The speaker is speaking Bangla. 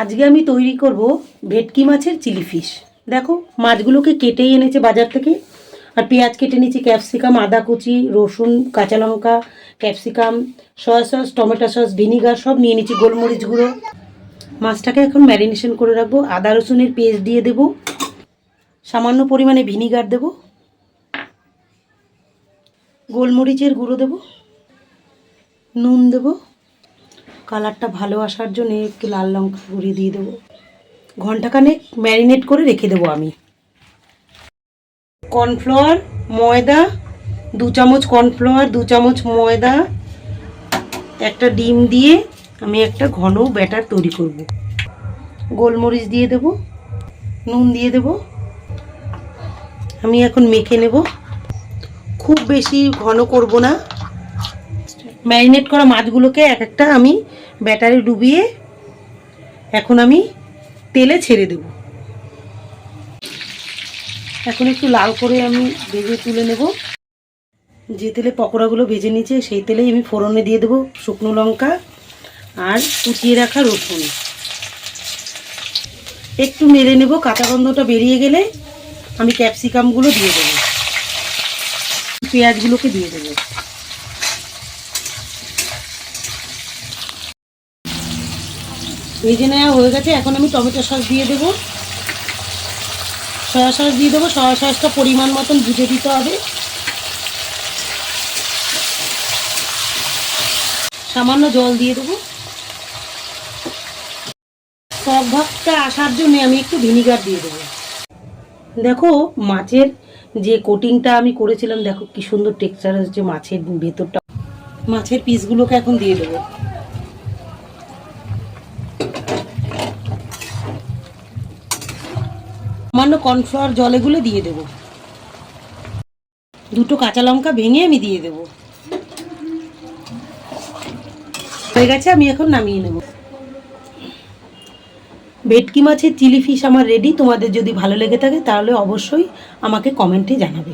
আজকে আমি তৈরি করব ভেটকি মাছের চিলি ফিশ। দেখো, মাছগুলোকে কেটেই এনেছে বাজার থেকে। আর পেঁয়াজ কেটে নিয়েছি, ক্যাপসিকাম আদা কুচি রসুন, কাঁচা লঙ্কা, capsicum, soya sauce, tomato sauce, vinegar সব নিয়ে নিয়েছি, গোলমরিচ গুঁড়ো। মাছটাকে এখন ম্যারিনেশন করে রাখব। আদা, রসুনের পেস্ট দিয়ে দেব। সামান্য পরিমাণে ভিনিগার দেব। গোলমরিচের গুঁড়ো দেব। নুন দেবো। কালারটা ভালো আসার জন্য একটু লাল লঙ্কা গুঁড়ি দিয়ে দেবো। ঘন্টাখানেক ম্যারিনেট করে রেখে দেবো আমি। কর্নফ্লাওয়ার, ময়দা, দু চামচ কর্নফ্লাওয়ার, দু চামচ ময়দা, একটা ডিম দিয়ে আমি একটা ঘন ব্যাটার তৈরি করব। গোলমরিচ দিয়ে দেব, নুন দিয়ে দেব। আমি এখন মেখে নেব। খুব বেশি ঘন করব না। ম্যারিনেট করা মাছগুলোকে এক একটা আমি ব্যাটারে ডুবিয়ে এখন আমি তেলে ছেড়ে দেব। এখন একটু লাল করে আমি ভেজে তুলে নেব। যে তেলে পকোড়াগুলো ভেজে নিয়েছে, সেই তেলেই আমি ফোড়নে দিয়ে দেবো শুকনো লঙ্কা আর কুচিয়ে রাখা রসুন। একটু নেড়ে নেব, কাঁচা গন্ধটা বেরিয়ে গেলে আমি ক্যাপসিকামগুলো দিয়ে দেবো। পেঁয়াজগুলোকে দিয়ে দেবো। ভেজে নেওয়া হয়ে গেছে। এখন আমি টমেটো সস দিয়ে দেবো। সয়া সস দিয়ে দেবো। সয়া সসটা পরিমাণ মতন বুঝে দিতে হবে। সামান্য জল দিয়ে দেবো। টক ভাবটা আসার জন্য আমি একটু ভিনিগার দিয়ে দেবো। দেখো, মাছের যে কোটিংটা আমি করেছিলাম, দেখো কি সুন্দর টেক্সচার হচ্ছে মাছের ভেতরটা। মাছের পিসগুলোকে এখন দিয়ে দেবো। সামান্য কর্নফ্লাওয়ার জলে এগুলো দিয়ে দেবো। দুটো কাঁচা লঙ্কা ভেঙে আমি দিয়ে দেবো। হয়ে গেছে, আমি এখন নামিয়ে নেব। ভেটকি মাছের চিলি ফিশ আমার রেডি তোমাদের যদি ভালো লেগে থাকে তাহলে অবশ্যই আমাকে কমেন্টে জানাবে।